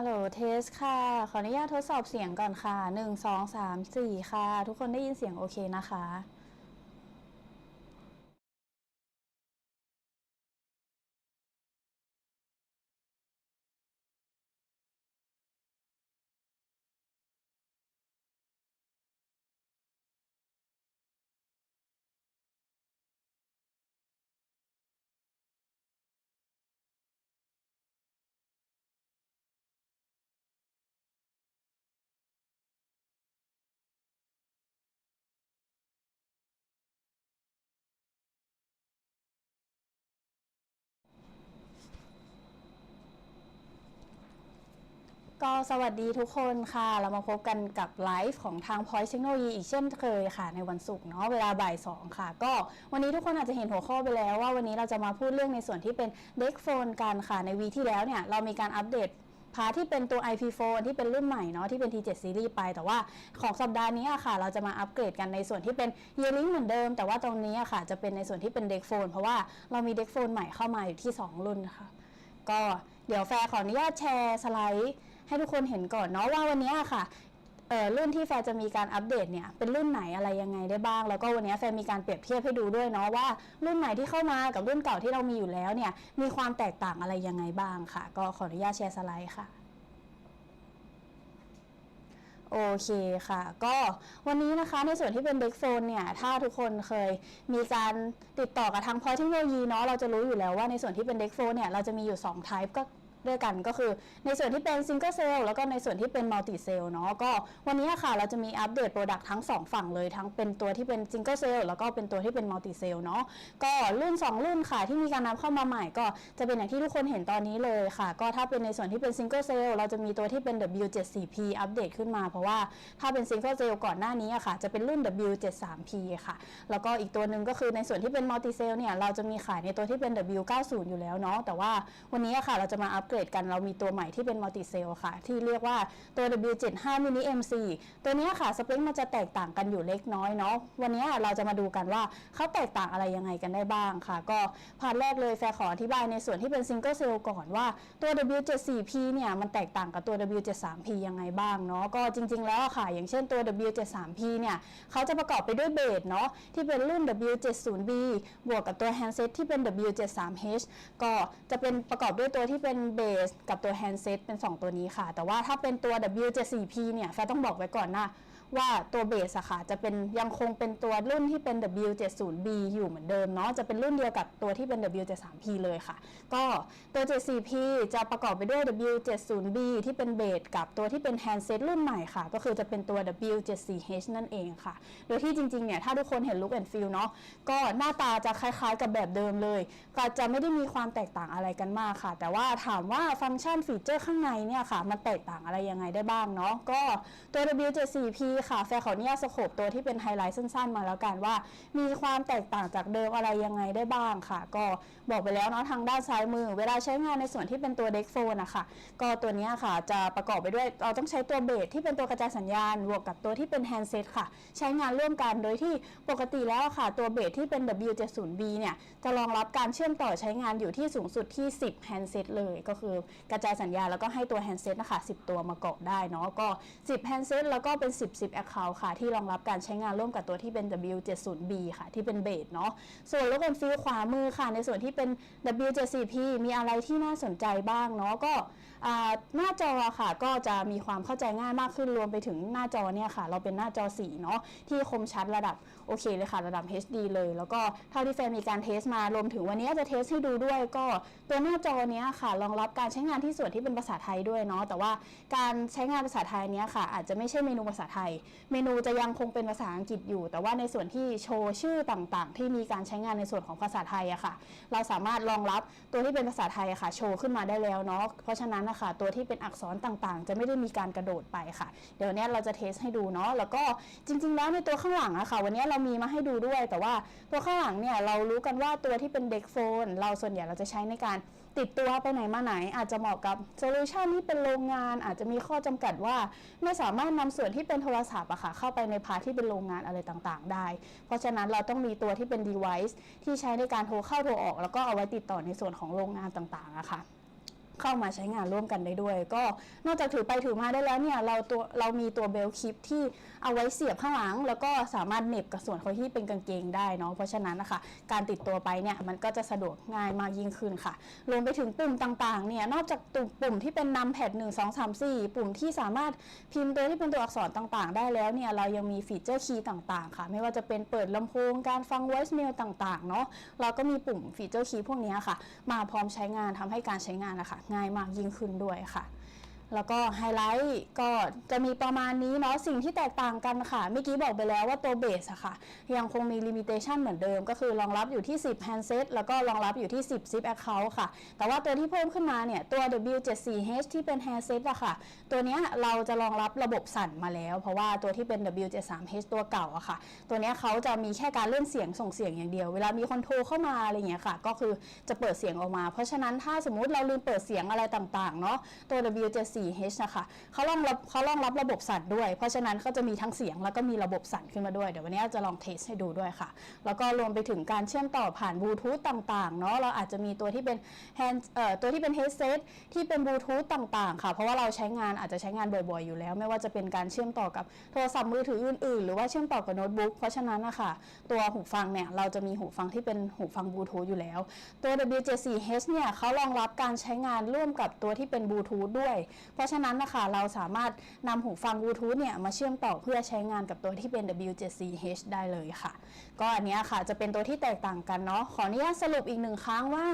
ฮัลโหลเทสค่ะ ขออนุญาตทดสอบเสียงก่อนค่ะหนึ่งสองสามสี่ค่ะ ทุกคนได้ยินเสียงโอเคนะคะ ก็สวัสดีทุกคนค่ะ เรามาพบกันกับไลฟ์ของทาง Point Technology อีกเช่นเคยค่ะ ในวันศุกร์เนาะเวลาบ่ายสองค่ะ ก็วันนี้ทุกคนอาจจะเห็นหัวข้อไปแล้วว่าวันนี้เราจะมาพูดเรื่องในส่วนที่เป็นเด็กโฟนกันค่ะ ในวีที่แล้วเนี่ยเรามีการอัปเดตพาที่เป็นตัว IP phone ที่เป็นรุ่นใหม่เนาะที่เป็น T7 Series ไป แต่ว่าของสัปดาห์นี้อะค่ะ เราจะมาอัปเกรดกันในส่วนที่เป็น Yearling เหมือนเดิม แต่ว่าตรงนี้อะค่ะ จะเป็นในส่วนที่เป็น Deck Phone เพราะว่าเรามี Deck Phone ใหม่เข้ามาอยู่ที่ 2 รุ่นนะคะก็เดี๋ยวแฟร์ขออนุญาตแชร์สไลด์ ให้ทุกคนเห็นก่อนเนาะว่าวันนี้ค่ะเอ่อรุ่นที่แฟจะมีการอัปเดตเนี่ยเป็นรุ่นไหนอะไรยังไงได้บ้าง แล้วก็วันนี้แฟมีการเปรียบเทียบให้ดูด้วยเนาะว่ารุ่นใหม่ที่เข้ามากับรุ่นเก่าที่เรามีอยู่แล้วเนี่ยมีความแตกต่างอะไรยังไงบ้างค่ะ ก็ขออนุญาตแชร์สไลด์ค่ะโอเคค่ะ ก็วันนี้นะคะในส่วนที่เป็นเด็กโฟนเนี่ย ถ้าทุกคนเคยมีการติดต่อกับทางพอยเทคโนโลยีเนาะเราจะรู้อยู่แล้วว่าในส่วนที่เป็นเด็กโฟนเนี่ย เราจะมีอยู่2 type ก็ ด้วยกันก็คือในส่วนที่เป็นซิงเกิลเซลล์แล้วก็ในส่วนที่เป็นมัลติเซลล์เนาะก็วันนี้ค่ะเราจะมีอัปเดตโปรดักต์ทั้ง 2 ฝั่งเลยทั้งเป็นตัวที่เป็นซิงเกิลเซลล์แล้วก็เป็นตัวที่เป็นมัลติเซลล์เนาะก็รุ่น 2 รุ่นค่ะที่มีการนำเข้ามาใหม่ก็จะเป็นอย่างที่ทุกคนเห็นตอนนี้เลยค่ะ ก็ถ้าเป็นในส่วนที่เป็นซิงเกิลเซลล์เราจะมีตัวที่เป็น W74P อัปเดตขึ้นมา เพราะว่าถ้าเป็นซิงเกิลเซลล์ก่อนหน้านี้อะค่ะจะเป็นรุ่น W73P ค่ะ แล้วก็อีกตัวหนึ่งก็คือในส่วนที่เป็นมัลติเซลล์เนี่ยเราจะมีขายในตัวที่เป็น W90 อยู่แล้วเนาะแต่ว่าวันนี้อะค่ะเราจะมาอัปเกรดกันเรามีตัวใหม่ที่เป็นมัลติเซลค่ะ ที่เรียกว่าตัว W75 mini MC ตัวนี้ค่ะสเปคมันจะแตกต่างกันอยู่เล็กน้อยเนาะวันนี้เราจะมาดูกันว่าเขาแตกต่างอะไรยังไงกันได้บ้างค่ะ ก็พาร์ทแรกเลยแฟขออธิบายในส่วนที่เป็นซิงเกิลเซลก่อนว่าตัว W74P เนี่ยมันแตกต่างกับตัว W73P ยังไงบ้างเนาะก็จริง ๆ แล้วค่ะ อย่างเช่นตัว W73P เนี่ยเขาจะประกอบไปด้วยเบสเนาะที่เป็นรุ่น W70B บวกกับตัวแฮนด์เซตที่เป็น W73H ก็จะเป็นประกอบด้วยตัวที่เป็น Base กับตัวแฮนด์เซตเป็น 2 ตัวนี้ค่ะ แต่ว่าถ้าเป็นตัว W74P เนี่ยแฟร์ต้องบอกไว้ก่อนนะ ว่าตัวเบสอะค่ะจะเป็นยังคงเป็นตัวรุ่นที่เป็น W70B อยู่เหมือนเดิมเนาะจะเป็นรุ่นเดียวกับตัวที่เป็น W73P เลยค่ะ ก็ตัว 74P จะประกอบไปด้วย W70B ที่เป็นเบสกับตัวที่เป็นแฮนด์เซตรุ่นใหม่ค่ะ ก็คือจะเป็นตัว W74H นั่นเองค่ะ โดยที่จริงๆเนี่ยถ้าทุกคนเห็น look and feel เนาะก็หน้าตาจะคล้ายๆกับแบบเดิมเลย ก็จะไม่ได้มีความแตกต่างอะไรกันมากค่ะ แต่ว่าถามว่าฟังก์ชันฟีเจอร์ข้างในเนี่ยค่ะมันแตกต่างอะไรยังไงได้บ้างเนาะก็ตัว W74P ค่ะแฟร์ขออนุญาตสโคปตัวที่เป็นไฮไลท์สั้นๆ มาแล้วกันว่า มีความแตกต่างจากเดิมอะไรยังไงได้บ้างค่ะ ก็บอกไปแล้วเนาะทางด้านซ้ายมือ เวลาใช้งานในส่วนที่เป็นตัวเด็กโฟนนะค่ะก็ตัวเนี้ยค่ะจะประกอบไปด้วยเราต้องใช้ตัวเบสที่เป็นตัวกระจายสัญญาณบวกกับตัวที่เป็นแฮนด์เซตค่ะ ใช้งานร่วมกันโดยที่ปกติแล้วค่ะ ตัวเบสที่เป็น W70B เนี่ยจะรองรับการเชื่อมต่อใช้งานอยู่ที่สูงสุดที่ 10แฮนด์เซตเลยก็คือกระจายสัญญาณแล้วก็ให้ตัวแฮนด์เซตนะคะ10 ตัวมาเกาะได้เนาะก็ 10แฮนด์เซตแล้วก็เป็น 10 10 Account ค่ะ ที่รองรับการใช้งานร่วมกับตัวที่เป็น W70B ค่ะ ที่เป็นเบสเนาะส่วนลูกแอนฟิลขวามือค่ะ ในส่วนที่เป็น W74P มีอะไรที่น่าสนใจบ้างเนาะก็หน้าจอค่ะก็จะมีความเข้าใจง่ายมากขึ้นรวมไปถึงหน้าจอเนี่ยค่ะ เราเป็นหน้าจอสีเนาะที่คมชัดระดับโอเคเลยค่ะระดับ HD เลย แล้วก็เท่าที่แฟนมีการเทสมารวมถึงวันนี้จะเทสให้ดูด้วยก็ตัวหน้าจอเนี้ยค่ะรองรับการใช้งานที่ส่วนที่เป็นภาษาไทยด้วยเนาะแต่ว่าการใช้งานภาษาไทยเนี้ยค่ะ อาจจะไม่ใช่เมนูภาษาไทยเมนูจะยังคงเป็นภาษาอังกฤษอยู่ แต่ว่าในส่วนที่โชว์ชื่อต่างๆ ที่มีการใช้งานในส่วนของภาษาไทยอะค่ะ เราสามารถรองรับตัวที่เป็นภาษาไทยอะค่ะโชว์ขึ้นมาได้แล้วเนาะเพราะฉะนั้นนะคะตัวที่เป็นอักษรต่างๆ จะไม่ได้มีการกระโดดไปค่ะ เดี๋ยวนี้เราจะเทสให้ดูเนาะแล้วก็จริง ๆ แล้วในตัวข้างหลังอะค่ะวันนี้เรามีมาให้ดูด้วย แต่ว่าตัวข้างหลังเนี่ยเรารู้กันว่าตัวที่เป็นเด็กโฟน เราส่วนใหญ่เราจะใช้ในการ ติดตัวไปไหนมาไหน อาจจะเหมาะกับโซลูชันที่เป็นโรงงาน อาจจะมีข้อจำกัดว่า ไม่สามารถนำส่วนที่เป็นโทรศัพท์อะค่ะเข้าไปในพาร์ทที่เป็นโรงงานอะไรต่างๆ ได้ เพราะฉะนั้นเราต้องมีตัวที่เป็น device ที่ใช้ในการโทรเข้าโทรออก แล้วก็เอาไว้ติดต่อในส่วนของโรงงานต่างๆอะค่ะ เข้ามาใช้งานร่วมกันได้ด้วย ก็นอกจากถือไปถือมาได้แล้วเนี่ยเราตัวเรามีตัวเบลคลิปที่เอาไว้เสียบข้างหลัง แล้วก็สามารถเน็บกับส่วนของที่เป็นกางเกงได้เนาะเพราะฉะนั้นนะคะการติดตัวไปเนี่ยมันก็จะสะดวกง่ายมากยิ่งขึ้นค่ะรวมไปถึงปุ่มต่างๆเนี่ยนอกจากตุ่มปุ่มที่เป็นนำแพด1 2 3 4 ปุ่มที่สามารถพิมพ์ตัวที่เป็นตัวอักษรต่างๆ ได้แล้วเนี่ยเรายังมีฟีเจอร์คีย์ต่างๆ ค่ะ ไม่ว่าจะเป็นเปิดลำโพงการฟัง voice mail ต่างๆเนาะเราก็มีปุ่มฟีเจอร์คีย์พวกนี้ค่ะ มาพร้อมใช้งานทำให้การใช้งานนะคะง่ายมากยิ่งขึ้นด้วยค่ะ แล้วก็ไฮไลท์ก็จะมีประมาณนี้เนาะสิ่งที่แตกต่างกันค่ะเมื่อกี้บอกไปแล้วว่าตัวเบสอะค่ะ ยังคงมีลิมิเ t ชันเหมือนเดิม ก็คือรองรับอยู่ที่ 10 handset แล้วก็รองรับอยู่ที่ 10 zip account ค่ะ แต่ว่าตัวที่เพิ่มขึ้นมาเนี่ย ตัว W74H ที่เป็น handset อะค่ะ ตัวนี้เราจะรองรับระบบสั่นมาแล้ว เพราะว่าตัวที่เป็น W73H ตัวเก่าอะค่ะ ตัวนี้เขาจะมีแค่การเล่นเสียงส่งเสียงอย่างเดียว เวลามีคนโทรเข้ามาอะไรเงี้ยค่ะ ก็คือจะเปิดเสียงออกมา เพราะฉะนั้นถ้าสมมุติเราลืมเปิดเสียงอะไรต่างๆเนาะตัว 4h นะคะเขารองรับเขารองรับระบบสั่นด้วย เพราะฉะนั้นก็จะมีทั้งเสียงแล้วก็มีระบบสั่นขึ้นมาด้วย เดี๋ยววันนี้จะลองเทสให้ดูด้วยค่ะ แล้วก็รวมไปถึงการเชื่อมต่อผ่านบลูทูธต่างๆเนาะเราอาจจะมีตัวที่เป็นแฮนเอ่อตัวที่เป็นเฮดเซตที่เป็นบลูทูธต่างๆ ค่ะ เพราะว่าเราใช้งานอาจจะใช้งานบ่อยๆ อยู่แล้ว ไม่ว่าจะเป็นการเชื่อมต่อกับโทรศัพท์มือถืออื่นๆ หรือว่าเชื่อมต่อกับโน้ตบุ๊กเพราะฉะนั้นนะคะตัวหูฟังเนี่ยเราจะมีหูฟังที่เป็นหูฟังบลูทูธอยู่แล้ว ตัว W74H เนี่ยเขารองรับการใช้งานร่วมกับตัวที่เป็นบลูทูธด้วย เพราะฉะนั้นนะคะเราสามารถนำหูฟังบลูทูธเนี่ยมาเชื่อมต่อเพื่อใช้งานกับตัวที่เป็น W74H ได้เลยค่ะ ก็อันนี้ค่ะจะเป็นตัวที่แตกต่างกันเนาะขออนุญาตสรุปอีกหนึ่งครั้งว่า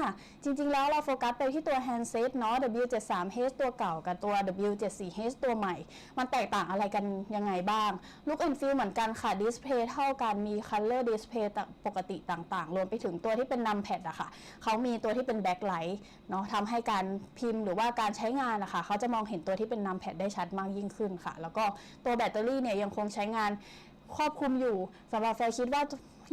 จริงๆ แล้วเราโฟกัสไปที่ตัว handset เนาะ W73H ตัวเก่ากับตัว W74H ตัวใหม่ มันแตกต่างอะไรกันยังไงบ้าง Look and feel เหมือนกันค่ะดิสเพย์เท่ากันมี color display ปกติต่างๆ รวมไปถึงตัวที่เป็น numpad อะค่ะเขามีตัวที่เป็น backlight เนาะทำให้การพิมพ์หรือว่าการใช้งานนะคะเขาจะมองเห็นตัวที่เป็นนัมแพดได้ชัดมากยิ่งขึ้นค่ะ แล้วก็ตัวแบตเตอรี่เนี่ยยังคงใช้งานครอบคลุมอยู่สำหรับแฟรคิดว่า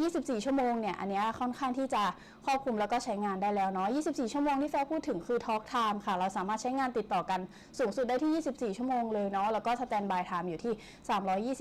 24 ชั่วโมงเนี่ยอันเนี้ยค่อนข้างที่จะครอบคลุมแล้วก็ใช้งานได้แล้วเนาะ 24 ชั่วโมงที่แฟร์พูดถึงคือ Talk Time ค่ะ เราสามารถใช้งานติดต่อกันสูงสุดได้ที่ 24 ชั่วโมงเลยเนาะ แล้วก็ Standby Time อยู่ที่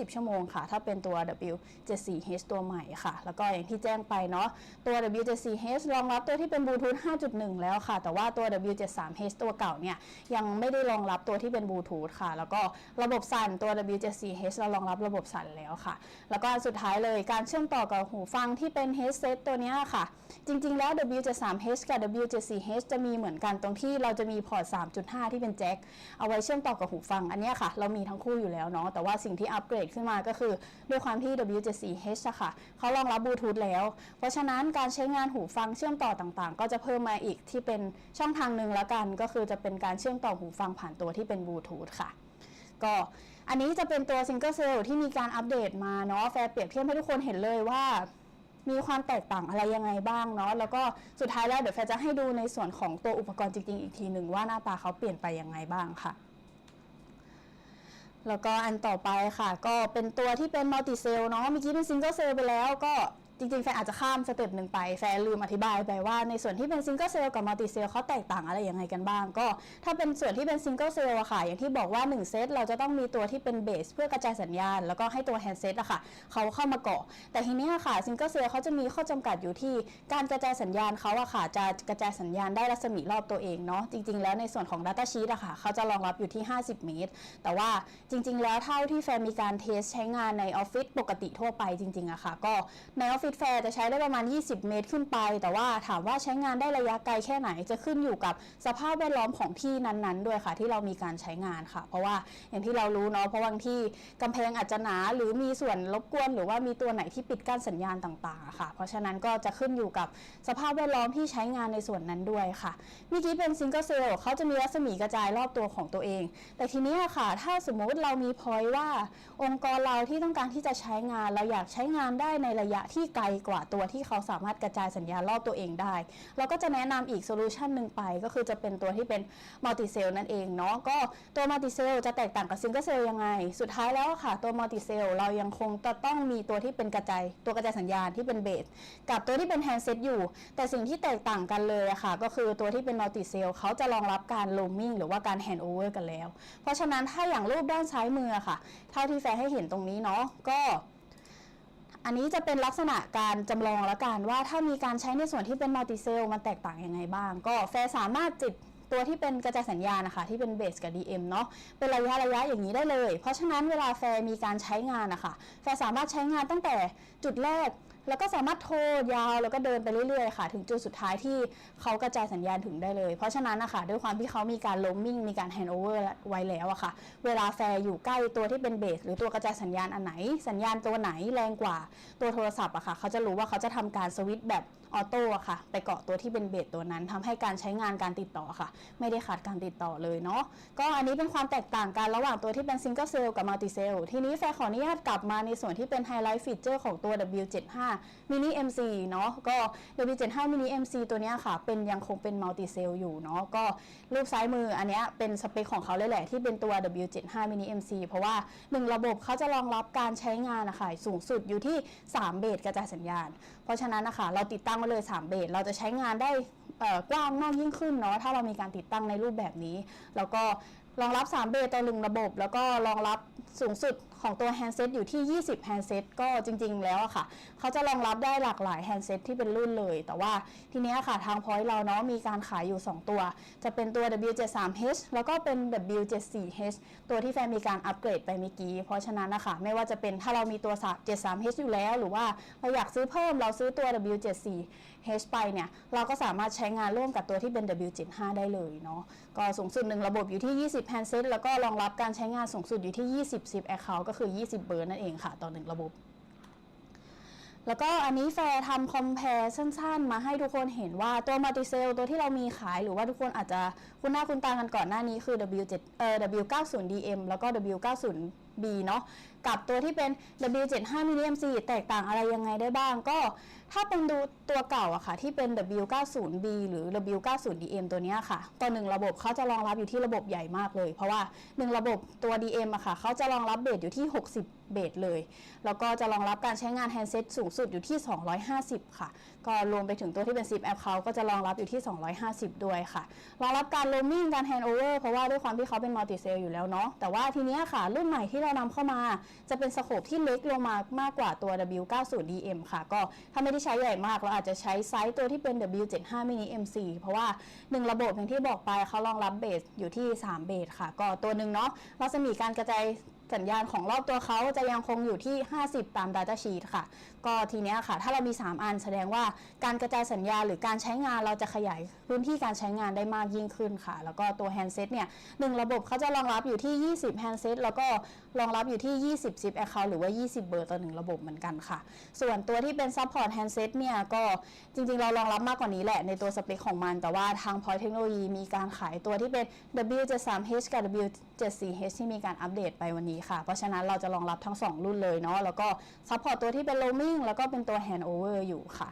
320 ชั่วโมงค่ะ ถ้าเป็นตัว W74H ตัวใหม่ค่ะ แล้วก็อย่างที่แจ้งไปเนาะ ตัว W74H รองรับตัวที่เป็นบลูทูธ5.1 แล้วค่ะ แต่ว่าตัว W73H ตัวเก่าเนี่ยยังไม่ได้รองรับตัวที่เป็นบลูทูธค่ะ แล้วก็ระบบสั่นตัว W74H เรารองรับระบบสั่นแล้วค่ะ แล้วก็สุดท้ายเลยการเชื่อมต่อกับหูฟังที่เป็น headset ตัวนี้ค่ะ จริงๆแล้ว W73H กับ W74H จะมีเหมือนกันตรงที่เราจะมีพอร์ต 3.5 ที่เป็นแจ็คเอาไว้เชื่อมต่อกับหูฟัง อันนี้ค่ะ เรามีทั้งคู่อยู่แล้วเนาะแต่ว่าสิ่งที่อัปเกรดขึ้นมาก็คือด้วยความที่ W74H อะค่ะเขารองรับบลูทูธแล้ว เพราะฉะนั้นการใช้งานหูฟังเชื่อมต่อต่างๆ ก็จะเพิ่มมาอีกที่เป็นช่องทางหนึ่งแล้วกัน ก็คือจะเป็นการเชื่อมต่อหูฟังผ่านตัวที่เป็นบลูทูธค่ะ ก็ อันนี้จะเป็นตัวซิงเกิลเซลที่มีการอัปเดตมาเนาะแฟร์เปรียบเทียบให้ทุกคนเห็นเลยว่ามีความแตกต่างอะไรยังไงบ้างเนาะแล้วก็สุดท้ายแล้วเดี๋ยวแฟร์จะให้ดูในส่วนของตัวอุปกรณ์จริงๆ อีกทีหนึ่งว่าหน้าตาเขาเปลี่ยนไปยังไงบ้างค่ะ แล้วก็อันต่อไปค่ะ ก็เป็นตัวที่เป็นมัลติเซลเนาะเมื่อกี้เป็นซิงเกิลเซลไปแล้วก็ จริงๆ แฟนอาจจะข้ามสเต็ปหนึ่งไป แฟนลืมอธิบายไปว่าในส่วนที่เป็นซิงเกิลเซลกับมัลติเซลเขาแตกต่างอะไรยังไงกันบ้าง ก็ถ้าเป็นส่วนที่เป็นซิงเกิลเซลอะค่ะ อย่างที่บอกว่า 1 เซตเราจะต้องมีตัวที่เป็นเบสเพื่อกระจายสัญญาณ แล้วก็ให้ตัวแฮนด์เซตอะค่ะเขาเข้ามาเกาะ แต่ทีนี้อะค่ะซิงเกิลเซลเขาจะมีข้อจำกัดอยู่ที่การกระจายสัญญาณเขาอะค่ะจะกระจายสัญญาณได้รัศมีรอบตัวเองเนาะจริง ๆ แล้วในส่วนของ Data Sheet อะค่ะเขาจะรองรับอยู่ที่ 50 เมตร แต่ว่าจริง ๆ แล้วเท่าที่แฟนมีการเทสใช้งานในออฟฟิศปกติทั่วไปจริงๆอะค่ะก็ในออฟฟิศแฟร์จะใช้ได้ประมาณ 20 เมตรขึ้นไป แต่ว่าถามว่าใช้งานได้ระยะไกลแค่ไหนจะขึ้นอยู่กับสภาพแวดล้อมของที่นั้นๆ ด้วยค่ะ ที่เรามีการใช้งานค่ะ เพราะว่าอย่างที่เรารู้เนาะเพราะบางที่กำแพงอาจจะหนาหรือมีส่วนรบกวน หรือว่ามีตัวไหนที่ปิดกั้นสัญญาณต่างๆค่ะ เพราะฉะนั้นก็จะขึ้นอยู่กับสภาพแวดล้อมที่ใช้งานในส่วนนั้นด้วยค่ะเมื่อกี้เป็นซิงเกิลเซลล์เขาจะมีรัศมีกระจายรอบตัวของตัวเอง แต่ทีนี้ค่ะ ถ้าสมมุติเรามีพอยว่า องค์กรเราที่ต้องการที่จะใช้งานเราอยากใช้งานได้ในระยะที่ไกลกว่าตัวที่เขาสามารถกระจายสัญญาณรอบตัวเองได้ เราก็จะแนะนำอีกโซลูชันหนึ่งไป ก็คือจะเป็นตัวที่เป็นมัลติเซลนั่นเองเนาะก็ตัวมัลติเซลจะแตกต่างกับซิงเกิลเซลยังไง สุดท้ายแล้วค่ะตัวมัลติเซลเรายังคงจะต้องมีตัวที่เป็นกระจายตัวกระจายสัญญาณที่เป็นเบสกับตัวที่เป็นแฮนด์เซตอยู่ แต่สิ่งที่แตกต่างกันเลยอะค่ะ ก็คือตัวที่เป็นมัลติเซลเขาจะรองรับการโลมมิ่งหรือว่าการแฮนด์โอเวอร์กันแล้ว เพราะฉะนั้นถ้าอย่างรูปด้านซ้ายมือค่ะ เท่าที่แฟร์ให้เห็นตรงนี้เนาะก็ อันนี้จะเป็นลักษณะการจำลองละกันว่าถ้ามีการใช้ในส่วนที่เป็นมัลติเซลมันแตกต่างยังไงบ้าง ก็แฟร์สามารถจิตตัวที่เป็นกระจายสัญญาณนะคะที่เป็นเบสกับ DM เนาะเป็นระยะระยะอย่างนี้ได้เลย เพราะฉะนั้นเวลาแฟร์มีการใช้งานนะคะแฟร์สามารถใช้งานตั้งแต่จุดแรก แล้วก็สามารถโทรยาวแล้วก็เดินไปเรื่อยๆค่ะ ถึงจุดสุดท้ายที่เขากระจายสัญญาณถึงได้เลย เพราะฉะนั้นนะคะด้วยความที่เขามีการ roaming มีการ hand over ไว้แล้วอะค่ะ เวลาแฟร์อยู่ใกล้ตัวที่เป็นเบสหรือตัวกระจายสัญญาณอันไหน สัญญาณตัวไหนแรงกว่าตัวโทรศัพท์อะค่ะ เขาจะรู้ว่าเขาจะทำการสวิตช์แบบออโต้อะค่ะ ไปเกาะตัวที่เป็นเบสตัวนั้นทำให้การใช้งานการติดต่อค่ะ ไม่ได้ขาดการติดต่อเลยเนาะก็อันนี้เป็นความแตกต่างกันระหว่างตัวที่เป็นซิงเกิลเซลล์กับมัลติเซลล์ทีนี้แฟร์ขออนุญาตกลับมาในส่วนที่เป็นไฮไลท์ฟีเจอร์ของตัว W75 Mini MC เนาะก็ W75 Mini MC ตัวเนี้ยค่ะ เป็นยังคงเป็นมัลติเซลล์อยู่เนาะก็รูปซ้ายมืออันเนี้ยเป็นสเปคของเขาเลยแหละที่เป็นตัว W75 Mini MC เพราะว่า 1 ระบบเขาจะรองรับการใช้งานนะคะสูงสุดอยู่ที่ 3 เบสกระจายสัญญาณ เพราะฉะนั้นนะคะเราติดตั้งไว้เลย 3 เบสเราจะใช้งานได้กว้างมากยิ่งขึ้นเนาะถ้าเรามีการติดตั้งในรูปแบบนี้ แล้วก็รองรับ 3 เบสต่อหนึ่งระบบ แล้วก็รองรับสูงสุด ของตัวแฮนด์เซตอยู่ที่ 20แฮนด์เซตก็จริง ๆ แล้วอะค่ะ เขาจะรองรับได้หลากหลายแฮนด์เซตที่เป็นรุ่นเลย แต่ว่าทีเนี้ยค่ะทางพอยต์เราเนาะมีการขายอยู่ 2 ตัว จะเป็นตัว W73H แล้วก็เป็น W74H ตัวที่แฟนมีการอัปเกรดไปเมื่อกี้ เพราะฉะนั้นนะคะไม่ว่าจะเป็นถ้าเรามีตัว 73H อยู่แล้ว หรือว่าเราอยากซื้อเพิ่มเราซื้อตัว WJ4 H ไปเนี่ยเราก็สามารถใช้งานร่วมกับตัวที่เป็น W75 ได้เลยเนาะก็สูงสุดหนึ่งระบบอยู่ที่ 20แฮนด์เซ็ตแล้วก็รองรับการใช้งานสูงสุดอยู่ที่ 20 10 Account ก็คือ 20 เบอร์นั่นเองค่ะต่อหนึ่งระบบแล้วก็อันนี้แฟร์ทำคอมเพลสั้นๆ มาให้ทุกคนเห็นว่าตัวมัลติเซลตัวที่เรามีขายหรือว่าทุกคนอาจจะคุ้นหน้าคุ้นตากันก่อนหน้านี้คือ W7 เอ่อ W90DM แล้วก็ W90B เนาะกับตัวที่เป็น W75 Mini MC แตกต่างอะไรยังไงได้บ้างก็ ถ้าเป็นดูตัวเก่าอะค่ะ ที่เป็น W90B หรือ W90DM ตัวนี้ค่ะต่อหนึ่งระบบเขาจะรองรับอยู่ที่ระบบใหญ่มากเลย เพราะว่าหนึ่งระบบตัว DM อะค่ะเขาจะรองรับเบสอยู่ที่ 60 เบสเลย แล้วก็จะรองรับการใช้งานแฮนด์เซ็ตสูงสุดอยู่ที่ 250 ค่ะ ก็รวมไปถึงตัวที่เป็น 10 แอปเขาก็จะรองรับอยู่ที่ 250 ด้วยค่ะ รองรับการ roaming การ hand over เพราะว่าด้วยความที่เขาเป็น multi cell อยู่แล้วเนาะแต่ว่าทีเนี้ยค่ะ รุ่นใหม่ที่เรานำเข้ามา จะเป็นสโคปที่เล็กลงมามากกว่าตัว W90DM ค่ะ ก็ถ้าไม่ได้ใช้ใหญ่มาก เราอาจจะใช้ไซส์ตัวที่เป็น W75 Mini MC เพราะว่า 1 ระบบอย่างที่บอกไปเขารองรับเบสอยู่ที่ 3 เบสค่ะ ก็ตัวหนึ่งเนาะรัศมีการกระจายสัญญาณของรอบตัวเขาจะยังคงอยู่ที่ 50 ตาม Data Sheet ค่ะก็ทีเนี้ยค่ะ ถ้าเรามี 3 อันแสดงว่าการกระจายสัญญาณหรือการใช้งานเราจะขยายพื้นที่การใช้งานได้มากยิ่งขึ้นค่ะ แล้วก็ตัวแฮนด์เซ็ตเนี่ยหนึ่งระบบเขาจะรองรับอยู่ที่ 20แฮนด์เซ็ตแล้วก็รองรับอยู่ที่ 20 10 Account หรือว่า 20 เบอร์ต่อหนึ่งระบบเหมือนกันค่ะ ส่วนตัวที่เป็น Support Handset เนี่ยก็จริงๆ เรารองรับมากกว่านี้แหละในตัวสเปคของมัน แต่ว่าทาง Point Technology มีการขายตัวที่เป็น W73H กับ W74H ที่มีการอัปเดตไปวันนี้ค่ะ เพราะฉะนั้นเราจะรองรับทั้ง 2 รุ่นเลยเนาะแล้วก็ Support ตัวที่เป็น Roaming แล้วก็เป็นตัว Handover อยู่ค่ะ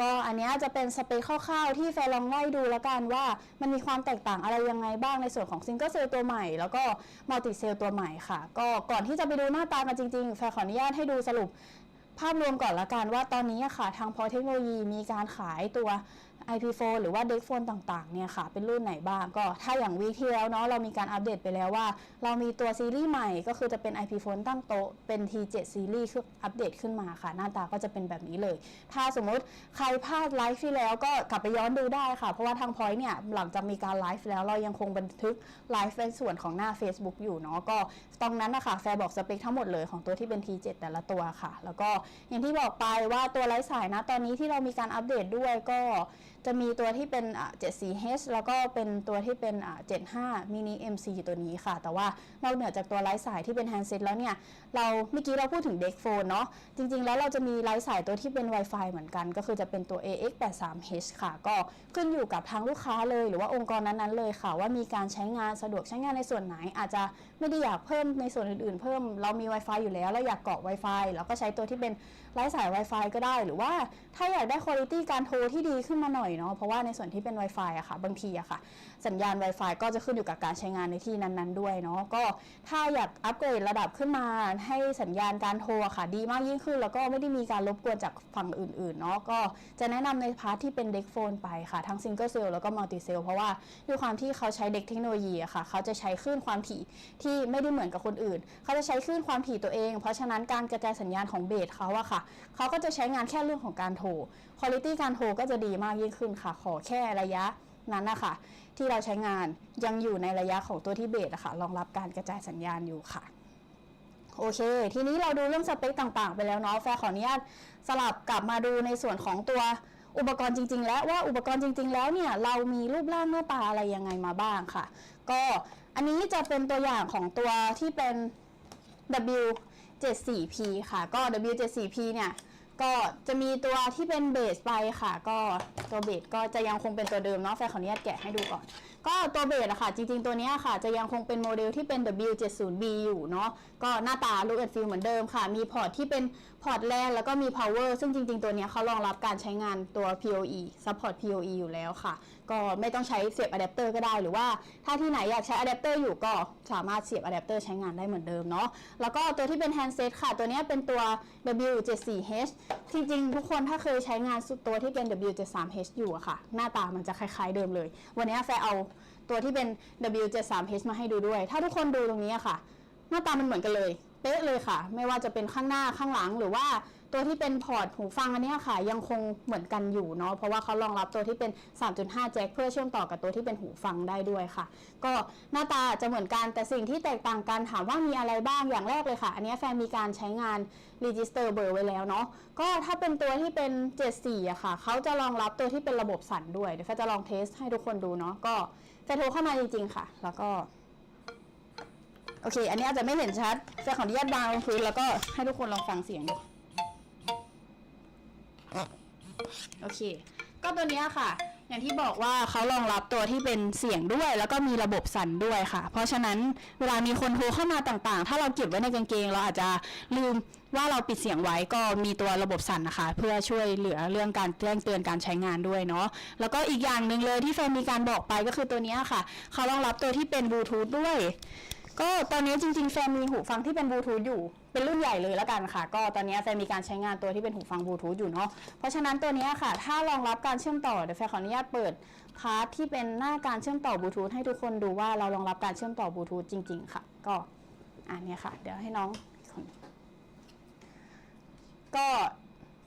ก็อันนี้จะเป็นสเปคคร่าวๆ ที่แฟนลองไล่ดูแล้วกันว่ามันมีความแตกต่างอะไรยังไงบ้างในส่วนของซิงเกิลเซลล์ตัวใหม่ แล้วก็มัลติเซลล์ตัวใหม่ค่ะ ก็ก่อนที่จะไปดูหน้าตากันจริงๆ แฟนขออนุญาตให้ดูสรุปภาพรวมก่อนละกันว่าตอนนี้ค่ะ ทางพอเทคโนโลยีมีการขายตัว IP phone หรือว่า d e c phone ต่างๆ เนี่ยค่ะ เป็นรุ่นไหนบ้าง ก็ถ้าอย่างวีคที่แล้วเนาะเรามีการอัปเดตไปแล้วว่า เรามีตัวซีรีส์ใหม่ก็คือจะเป็น IP phone ตั้งโต๊ะเป็น T7 ซีรีส์คืออัปเดตขึ้นมาค่ะ หน้าตาก็จะเป็นแบบนี้เลย ถ้าสมมุติใครพลาดไลฟ์ที่แล้วก็กลับไปย้อนดูได้ค่ะ เพราะว่าทางพอยต์เนี่ยหลังจากมีการไลฟ์แล้วเรายังคงบันทึกไลฟ์ในส่วนของหน้า Facebook อยู่เนาะก็ตรงนั้นนะคะแฟร์บอกสเปคทั้งหมดเลยของตัวที่เป็น T7 แต่ละตัวค่ะ แล้วก็อย่างที่บอกไปว่าตัวไร้สายนะตอนนี้ที่เรามีการอัปเดตด้วยก็ จะมีตัวที่เป็น 74H แล้วก็เป็นตัวที่เป็น 75 mini MC ตัวนี้ค่ะ แต่ว่านอกเหนือจากตัวไร้สายที่เป็นแฮนด์เซ็ตแล้วเนี่ย เราเมื่อกี้เราพูดถึงเด็กโฟนเนาะ จริงๆ แล้วเราจะมีไร้สายตัวที่เป็น Wi-Fi เหมือนกัน ก็คือจะเป็นตัว AX83H ค่ะ ก็ขึ้นอยู่กับทางลูกค้าเลย หรือว่าองค์กรนั้นๆเลยค่ะ ว่ามีการใช้งานสะดวกใช้งานในส่วนไหนอาจจะไม่ได้อยากเพิ่มในส่วนอื่นๆ เพิ่มเรามี Wi-Fi อยู่แล้ว เราอยากเกาะ Wi-Fi แล้วก็ใช้ตัวที่เป็นไร้สาย Wi-Fi ก็ได้หรือว่าถ้าอยากได้คุณภาพการโทรที่ดีขึ้นมาหน่อยเนาะเพราะว่าในส่วนที่เป็น Wi-Fi อะค่ะบางทีอะค่ะ สัญญาณ Wi-Fi ก็จะขึ้นอยู่กับการใช้งานในที่นั้นๆด้วยเนาะก็ถ้าอยากอัปเกรดระดับขึ้นมาให้สัญญาณการโทรค่ะดีมากยิ่งขึ้น แล้วก็ไม่ได้มีการรบกวนจากฝั่งอื่นๆเนาะก็จะแนะนำในพาร์ทที่เป็นเด็กโฟนไปค่ะ ทั้งซิงเกิลเซลแล้วก็มัลติเซลเพราะว่าด้วยความที่เขาใช้เด็กเทคโนโลยีอะค่ะ เขาจะใช้คลื่นความถี่ที่ไม่ได้เหมือนกับคนอื่น เขาจะใช้คลื่นความถี่ตัวเอง เพราะฉะนั้นการกระจายสัญญาณของเบสเขาอะค่ะ เขาก็จะใช้งานแค่เรื่องของการโทรคุณภาพการโทรก็จะดีมากยิ่งขึ้นค่ะ ขอแค่ระยะนั้นนะคะ ที่เราใช้งานยังอยู่ในระยะของตัวที่เบสอะค่ะรองรับการกระจายสัญญาณอยู่ค่ะ โอเค ทีนี้เราดูเรื่องสเปคต่างๆ ไปแล้วเนาะแฟร์ขออนุญาตสลับกลับมาดูในส่วนของตัวอุปกรณ์จริง ๆ แล้วว่าอุปกรณ์จริง ๆ แล้วเนี่ยเรามีรูปร่างหน้าตาอะไรยังไงมาบ้างค่ะ ก็อันนี้จะเป็นตัวอย่างของตัวที่เป็น W74P ค่ะ ก็ W74P เนี่ย ก็จะมีตัวที่เป็นเบสไปค่ะ ก็ตัวเบสก็จะยังคงเป็นตัวเดิมเนาะแฟนขออนุญาตแกะให้ดูก่อน ก็ตัวเบสอะค่ะ จริงๆ ตัวนี้ค่ะ จะยังคงเป็นโมเดลที่เป็น W70B อยู่เนาะก็หน้าตา look and feel เหมือนเดิมค่ะ มีพอร์ตที่เป็นพอร์ตแลนแล้วก็มี power ซึ่งจริงๆ ตัวนี้เขารองรับการใช้งานตัว PoE support PoE อยู่แล้วค่ะ ก็ไม่ต้องใช้เสียบอะแดปเตอร์ก็ได้หรือว่าถ้าที่ไหนอยากใช้อะแดปเตอร์อยู่ก็สามารถเสียบอะแดปเตอร์ใช้งานได้เหมือนเดิมเนาะแล้วก็ตัวที่เป็นแฮนด์เซตค่ะ ตัวนี้เป็นตัว W74H จริงๆ ทุกคนถ้าเคยใช้งานตัวที่เป็น W73H อยู่อะค่ะ หน้าตามันจะคล้ายๆเดิมเลย วันนี้แฟเอา ตัวที่เป็น W73H มาให้ดูด้วย ถ้าทุกคนดูตรงนี้อะค่ะ หน้าตามันเหมือนกันเลย เป๊ะเลยค่ะ ไม่ว่าจะเป็นข้างหน้าข้างหลังหรือว่าตัวที่เป็นพอร์ตหูฟังอันนี้ค่ะ ยังคงเหมือนกันอยู่เนาะเพราะว่าเขารองรับตัวที่เป็น 3.5 แจ็คเพื่อเชื่อมต่อกับตัวที่เป็นหูฟังได้ด้วยค่ะ ก็หน้าตาจะเหมือนกันแต่สิ่งที่แตกต่างกันถามว่ามีอะไรบ้างอย่างแรกเลยค่ะ อันนี้แฟนมีการใช้งาน register เบอร์ไว้แล้วเนาะก็ถ้าเป็นตัวที่เป็น 74อะค่ะเขาจะรองรับตัวที่เป็นระบบสั่นด้วยเดี๋ยวแฟนจะลองเทสให้ทุกคนดูเนาะก็ จะโทรเข้ามาจริงๆค่ะ แล้วก็ โอเค อันนี้อาจจะไม่เห็นชัด จะขออนุญาตวางลงพื้นแล้วก็ให้ทุกคนลองฟังเสียงดูโอเค ก็ตัวนี้ค่ะ อย่างที่บอกว่าเขารองรับตัวที่เป็นเสียงด้วย แล้วก็มีระบบสั่นด้วยค่ะ เพราะฉะนั้นเวลามีคนโทรเข้ามาต่างๆ ถ้าเราเก็บไว้ในกางเกง เราอาจจะลืมว่าเราปิดเสียงไว้ก็มีตัวระบบสั่นนะคะ เพื่อช่วยเหลือเรื่องการแจ้งเตือนการใช้งานด้วยเนาะแล้วก็อีกอย่างหนึ่งเลยที่แฟนมีการบอกไปก็คือตัวนี้ค่ะ เขารองรับตัวที่เป็นบลูทูธด้วย ก็ตอนนี้จริงๆแฟนมีหูฟังที่เป็นบลูทูธอยู่ เป็นรุ่นใหญ่เลยแล้วกันค่ะ ก็ตอนนี้แฟนมีการใช้งานตัวที่เป็นหูฟังบลูทูธอยู่เนาะ เพราะฉะนั้นตัวนี้ค่ะ ถ้ารองรับการเชื่อมต่อเดี๋ยวแฟนขออนุญาตเปิดพาร์ทที่เป็นหน้าการเชื่อมต่อบลูทูธให้ทุกคนดูว่าเรารองรับการเชื่อมต่อบลูทูธจริง ๆ ค่ะ ก็อันนี้ค่ะ เดี๋ยวให้น้องก็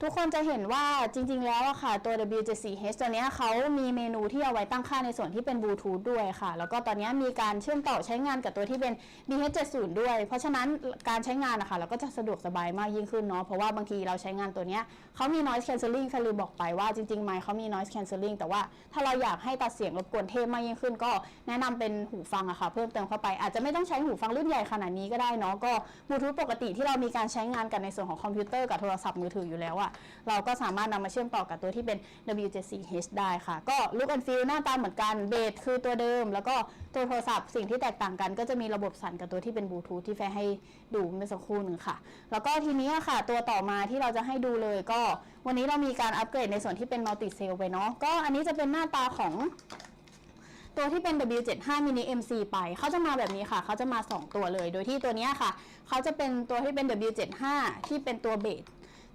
ทุกคนจะเห็นว่าจริง ๆ แล้วอะค่ะตัว W74H ตัวนี้เขามีเมนูที่เอาไว้ตั้งค่าในส่วนที่เป็นบลูทูธด้วยค่ะ แล้วก็ตอนนี้มีการเชื่อมต่อใช้งานกับตัวที่เป็น BH70 ด้วย เพราะฉะนั้นการใช้งานนะคะเราก็จะสะดวกสบายมากยิ่งขึ้นเนาะเพราะว่าบางทีเราใช้งานตัวนี้เขามี noise cancelling แฟนลืมบอกไปว่าจริงๆไมค์เขามี noise cancelling แต่ว่าถ้าเราอยากให้ตัดเสียงรบกวนเทพมากยิ่งขึ้น ก็แนะนำเป็นหูฟังอะค่ะเพิ่มเติมเข้าไปอาจจะไม่ต้องใช้หูฟังรุ่นใหญ่ขนาดนี้ก็ได้เนาะก็บลูทูธปกติที่เรามีการใช้งานกันในส่วนของคอมพิวเตอร์กับโทรศัพท์มือถืออยู่แล้วอะเราก็สามารถนำมาเชื่อมต่อกับตัวที่เป็น W74H ได้ค่ะ ก็ look and feel หน้าตาเหมือนกันเบสคือตัวเดิม แล้วก็ตัวโทรศัพท์สิ่งที่แตกต่างกันก็จะมีระบบสั่นกับตัวที่เป็นบลูทูธที่แฟให้ดูเมื่อสักครู่หนึ่งค่ะ แล้วก็ทีนี้ค่ะ ตัวต่อมาที่เราจะให้ดูเลยก็ วันนี้เรามีการอัปเกรดในส่วนที่เป็นมัลติเซลไปเนาะก็อันนี้จะเป็นหน้าตาของตัวที่เป็น W75 mini MC ไป เขาจะมาแบบนี้ค่ะ เขาจะมา 2 ตัวเลย โดยที่ตัวนี้ค่ะ เขาจะเป็นตัวที่เป็น W75 ที่เป็นตัวเบส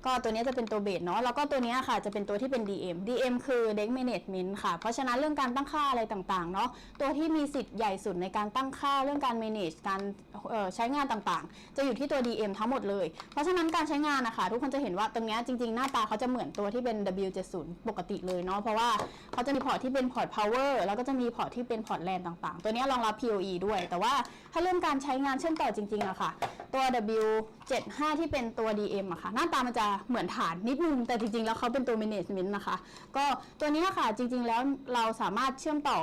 ก็ตัวนี้จะเป็นตัวเบสเนาะแล้วก็ตัวนี้ค่ะจะเป็นตัวที่เป็น DM DM คือ Deck Management ค่ะ เพราะฉะนั้นเรื่องการตั้งค่าอะไรต่างๆเนาะตัวที่มีสิทธิ์ใหญ่สุดในการตั้งค่าเรื่องการ manage การใช้งานต่างๆ จะอยู่ที่ตัว DM ทั้งหมดเลย เพราะฉะนั้นการใช้งานนะคะทุกคนจะเห็นว่าตรงนี้จริงๆ หน้าตาเขาจะเหมือนตัวที่เป็น W70 ปกติเลยเนาะเพราะว่าเขาจะมีพอร์ตที่เป็นพอร์ต power แล้วก็จะมีพอร์ตที่เป็นพอร์ต LAN ต่างๆ ตัวนี้รองรับ PoE ด้วย แต่ว่าถ้าเรื่องการใช้งานเชื่อมต่อจริงๆอะค่ะ ตัว W75 ที่เป็นตัว DM อะค่ะ หน้าตามันจะเหมือนฐานนิดนึง แต่จริงๆ แล้วเขาเป็นตัว management นะคะ ก็ตัวนี้ค่ะจริงๆ แล้วเราสามารถเชื่อมต่อ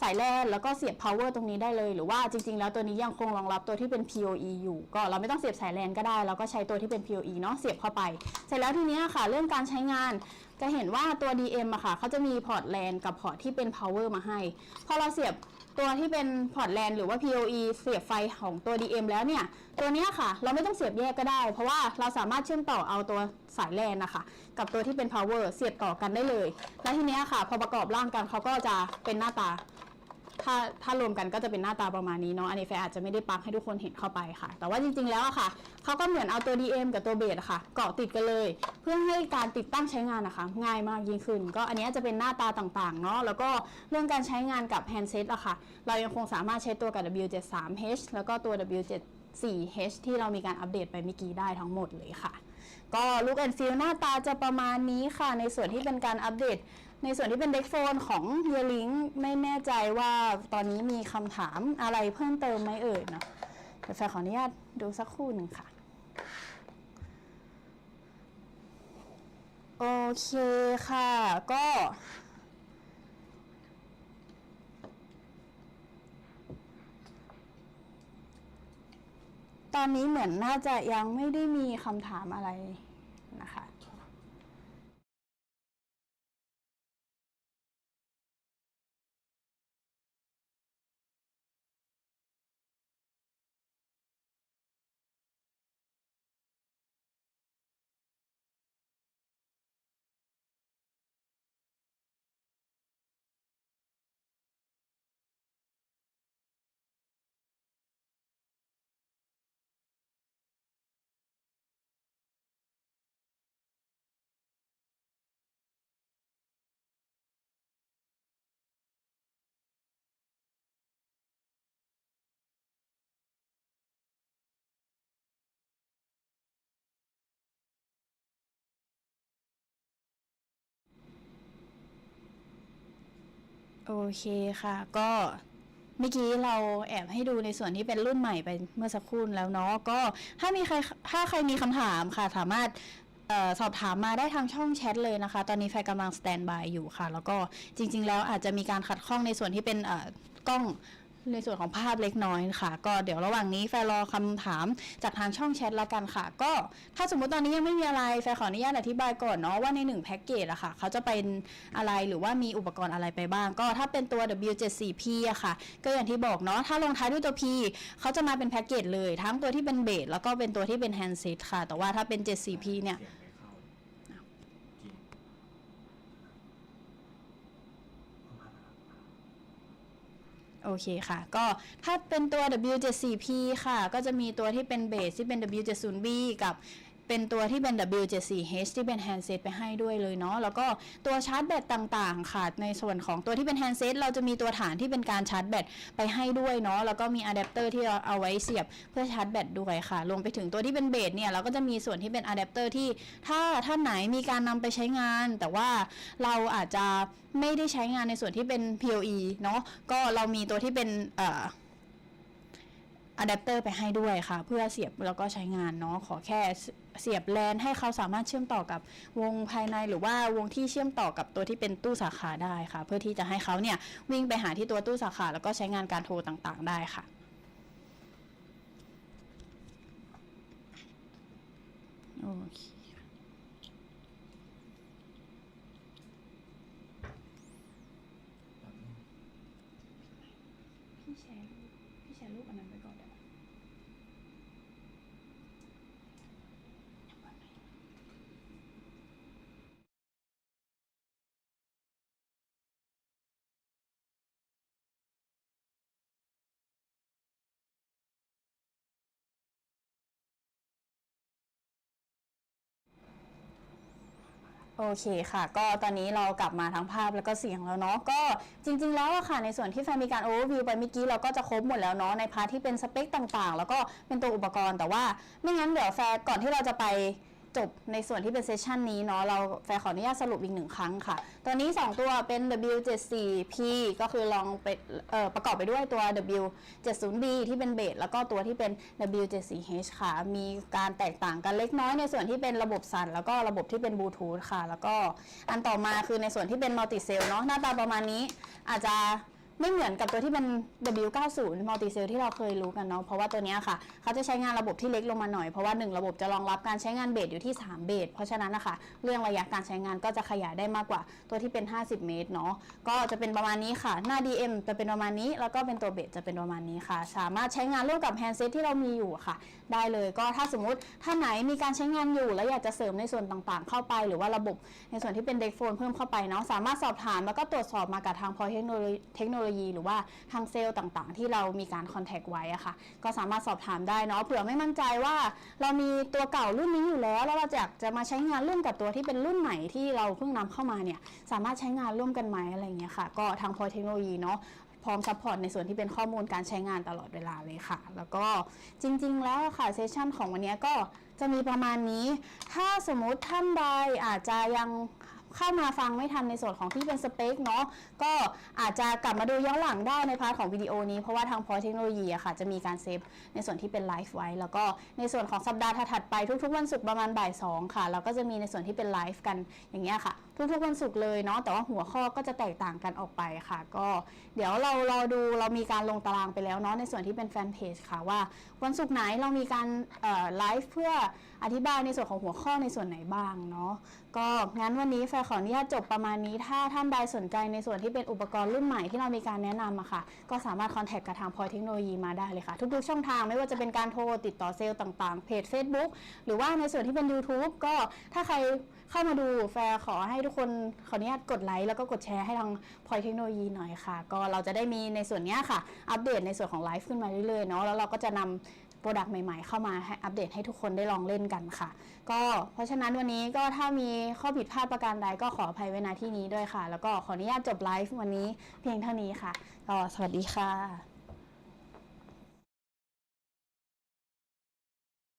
สายแลนแล้วก็เสียบ power ตรงนี้ได้เลย หรือว่าจริง ๆ แล้วตัวนี้ยังคงรองรับตัวที่เป็น PoE อยู่ ก็เราไม่ต้องเสียบสายแลนก็ได้ เราก็ใช้ตัวที่เป็น PoE เนาะเสียบเข้าไป เสร็จแล้วทีนี้ค่ะ เรื่องการใช้งานจะเห็นว่าตัว DM อะค่ะเขาจะมีพอร์ตแลนกับพอร์ตที่เป็น power มาให้ พอเราเสียบ ตัวที่เป็นพอร์ตแลนหรือว่า PoE เสียบไฟของตัว DM แล้วเนี่ย ตัวนี้ค่ะ เราไม่ต้องเสียบแยกก็ได้ เพราะว่าเราสามารถเชื่อมต่อเอาตัวสายแลนนะคะ กับตัวที่เป็น power เสียบต่อกันได้เลย และทีนี้ค่ะ พอประกอบร่างกันเขาก็จะเป็นหน้าตา ถ้าถ้ารวมกันก็จะเป็นหน้าตาประมาณนี้เนาะอันนี้แฟร์อาจจะไม่ได้ปักให้ทุกคนเห็นเข้าไปค่ะ แต่ว่าจริงๆแล้วอะค่ะเขาก็เหมือนเอาตัว DM กับตัวเบสค่ะ เกาะติดกันเลย เพื่อให้การติดตั้งใช้งานนะคะ ง่ายมากยิ่งขึ้น ก็อันนี้จะเป็นหน้าตาต่างๆเนาะแล้วก็เรื่องการใช้งานกับแฮนด์เซตอะค่ะ เรายังคงสามารถใช้ตัวกับ W73H แล้วก็ตัว W74H ที่เรามีการอัปเดตไปเมื่อกี้ได้ทั้งหมดเลยค่ะ ก็ look and feel หน้าตาจะประมาณนี้ค่ะ ในส่วนที่เป็นการอัปเดต ในส่วนที่เป็นเด็กโฟนของเฮียลิงไม่แน่ใจว่าตอนนี้มีคำถามอะไรเพิ่มเติมไหมเอ่ยเนาะเดี๋ยวแฟนขออนุญาตดูสักครู่หนึ่งค่ะ โอเคค่ะ ก็ตอนนี้เหมือนน่าจะยังไม่ได้มีคำถามอะไร โอเคค่ะ ก็เมื่อกี้เราแอบให้ดูในส่วนที่เป็นรุ่นใหม่ไปเมื่อสักครู่แล้วเนาะก็ถ้ามีใครถ้าใครมีคำถามค่ะสามารถออสอบถามมาได้ทางช่องแชทเลยนะคะ ตอนนี้แฟนกำลังสแตนบายอยู่ค่ะ แล้วก็จริง ๆ แล้วอาจจะมีการขัดข้องในส่วนที่เป็นกล้อง ในส่วนของภาพเล็กน้อยค่ะ ก็เดี๋ยวระหว่างนี้แฟนรอคำถามจากทางช่องแชทละกันค่ะ ก็ถ้าสมมติตอนนี้ยังไม่มีอะไรแฟนขออนุญาตอธิบายก่อนเนาะว่าในหนึ่งแพ็กเกจอะค่ะ เขาจะเป็นอะไรหรือว่ามีอุปกรณ์อะไรไปบ้าง ก็ถ้าเป็นตัว W74P อะค่ะ ก็อย่างที่บอกเนาะถ้าลงท้ายด้วยตัว P เขาจะมาเป็นแพ็กเกจเลย ทั้งตัวที่เป็นเบสแล้วก็เป็นตัวที่เป็นแฮนด์เซตค่ะ แต่ว่าถ้าเป็น 74P เนี่ยสีงริงประมาณนั้นครับ โอเคค่ะ ก็ถ้าเป็นตัว W74P ค่ะ ก็จะมีตัวที่เป็นเบสที่เป็น W70B กับ เป็นตัวที่เป็น W74H ที่เป็นแฮนด์เซตไปให้ด้วยเลยเนาะแล้วก็ตัวชาร์จแบตต่างๆ ค่ะ ในส่วนของตัวที่เป็นแฮนด์เซตเราจะมีตัวฐานที่เป็นการชาร์จแบตไปให้ด้วยเนาะแล้วก็มีอะแดปเตอร์ที่เราเอาไว้เสียบเพื่อชาร์จแบตด้วยค่ะรวมไปถึงตัวที่เป็นเบสเนี่ยเราก็จะมีส่วนที่เป็นอะแดปเตอร์ที่ถ้าท่านไหนมีการนำไปใช้งาน แต่ว่าเราอาจจะไม่ได้ใช้งานในส่วนที่เป็น PoE เนาะก็เรามีตัวที่เป็นเอ่อ อะแดปเตอร์ไปให้ด้วยค่ะ เพื่อเสียบแล้วก็ใช้งานเนาะขอแค่เสียบแลนให้เขาสามารถเชื่อมต่อกับวงภายในหรือว่าวงที่เชื่อมต่อกับตัวที่เป็นตู้สาขาได้ค่ะ เพื่อที่จะให้เขาเนี่ยวิ่งไปหาที่ตัวตู้สาขาแล้วก็ใช้งานการโทรต่างๆ ได้ค่ะโอเคพี่แชร์พี่แชร์รูปอันนั้นไปก่อนได้ไหม โอเคค่ะ ก็ตอนนี้เรากลับมาทั้งภาพแล้วก็เสียงแล้วเนาะก็จริง ๆ แล้วอะค่ะในส่วนที่แฟนมีการโอเวอร์วิวไปเมื่อกี้เราก็จะครบหมดแล้วเนาะในพาร์ทที่เป็นสเปคต่างๆ แล้วก็เป็นตัวอุปกรณ์แต่ว่าไม่งั้นเดี๋ยวแฟนก่อนที่เราจะไป จบในส่วนที่เป็นเซสชันนี้เนาะเราแฟนขออนุญาตสรุปอีกหนึ่งครั้งค่ะ ตัวนี้ 2 ตัวเป็น W74P ก็คือลองไปประกอบไปด้วยตัว W70B ที่เป็นเบสแล้วก็ตัวที่เป็น W74H ค่ะ มีการแตกต่างกันเล็กน้อยในส่วนที่เป็นระบบสั่นแล้วก็ระบบที่เป็นบลูทูธค่ะ แล้วก็อันต่อมาคือในส่วนที่เป็นมัลติเซลเนาะหน้าตาประมาณนี้อาจจะ ไม่เหมือนกับตัวที่เป็น W90 multi cell ที่เราเคยรู้กันเนาะ เพราะว่าตัวนี้ค่ะ เขาจะใช้งานระบบที่เล็กลงมาหน่อย เพราะว่า 1 ระบบจะรองรับการใช้งานเบสอยู่ที่ 3 เบส เพราะฉะนั้นนะคะเรื่องระยะการใช้งานก็จะขยายได้มากกว่าตัวที่เป็น 50 เมตรเนาะ ก็จะเป็นประมาณนี้ค่ะ หน้า DM จะเป็นประมาณนี้ แล้วก็เป็นตัวเบสจะเป็นประมาณนี้ค่ะ สามารถใช้งานร่วมกับแฮนด์เซตที่เรามีอยู่ค่ะ ได้เลย ก็ถ้าสมมติถ้าไหนมีการใช้งานอยู่ แล้วอยากจะเสริมในส่วนต่างๆ เข้าไป หรือว่าระบบในส่วนที่เป็นเด็กโฟนเพิ่มเข้าไปเนาะ สามารถสอบถามแล้วก็ตรวจสอบมากับทางพอเทคโนโลยีโลยี หรือว่าทางเซลล์ต่างๆ ที่เรามีการคอนแทคไว้อะค่ะ ก็สามารถสอบถามได้เนาะเผื่อไม่มั่นใจว่า เรามีตัวเก่ารุ่นนี้อยู่แล้ว แล้วเราจะอยากจะมาใช้งานร่วมกับตัวที่เป็นรุ่นใหม่ที่เราเพิ่งนำเข้ามาเนี่ยสามารถใช้งานร่วมกันไหมอะไรอย่างเงี้ยค่ะ ก็ทางพอเทคโนโลยีเนาะพร้อมซัพพอร์ตในส่วนที่เป็นข้อมูลการใช้งานตลอดเวลาเลยค่ะ แล้วก็จริง ๆ แล้วค่ะเซสชันของวันนี้ก็จะมีประมาณนี้ ถ้าสมมุติท่านใดอาจจะยัง เข้ามาฟังไม่ทันในส่วนของที่เป็นสเปคเนาะก็อาจจะกลับมาดูย้อนหลังได้ในพาร์ทของวิดีโอนี้เพราะว่าทางพอเทคโนโลยีอะค่ะจะมีการเซฟในส่วนที่เป็นไลฟ์ไว้ แล้วก็ในส่วนของสัปดาห์ถัดไปทุกๆ วันศุกร์ประมาณบ่ายสองค่ะเราก็จะมีในส่วนที่เป็นไลฟ์กันอย่างเงี้ยค่ะ ทุกๆวันศุกร์เลยเนาะแต่ว่าหัวข้อก็จะแตกต่างกันออกไปค่ะ ก็เดี๋ยวเรารอดูเรามีการลงตารางไปแล้วเนาะในส่วนที่เป็นแฟนเพจค่ะว่าวันศุกร์ไหนเรามีการไลฟ์เพื่ออธิบายในส่วนของหัวข้อในส่วนไหนบ้างเนาะ ก็งั้นวันนี้แฟร์ขออนุญาตจบประมาณนี้ถ้าท่านใดสนใจในส่วนที่เป็นอุปกรณ์รุ่นใหม่ที่เรามีการแนะนำอะค่ะ ก็สามารถคอนแทคกับทางพอยเทคโนโลยีมาได้เลยค่ะ ทุกๆช่องทางไม่ว่าจะเป็นการโทรติดต่อเซลล์ต่างๆ เพจ Facebook หรือว่าในส่วนที่เป็น YouTube ก็ถ้าใครเข้ามาดูแฟร์ขอให้ทุกคนขออนุญาตกดไลค์แล้วก็กดแชร์ให้ทางพอยเทคโนโลยีหน่อยค่ะ ก็เราจะได้มีในส่วนนี้ค่ะ อัปเดตในส่วนของไลฟ์ขึ้นมาเรื่อยๆเนาะแล้วเราก็จะนำ โปรดักต์ใหม่ๆ เข้ามาให้อัปเดตให้ทุกคนได้ลองเล่นกันค่ะ ก็เพราะฉะนั้นวันนี้ก็ถ้ามีข้อผิดพลาดประการใดก็ขออภัยไว้ณที่นี้ด้วยค่ะ แล้วก็ขออนุญาตจบไลฟ์วันนี้เพียงเท่านี้ค่ะก็สวัสดีค่ะ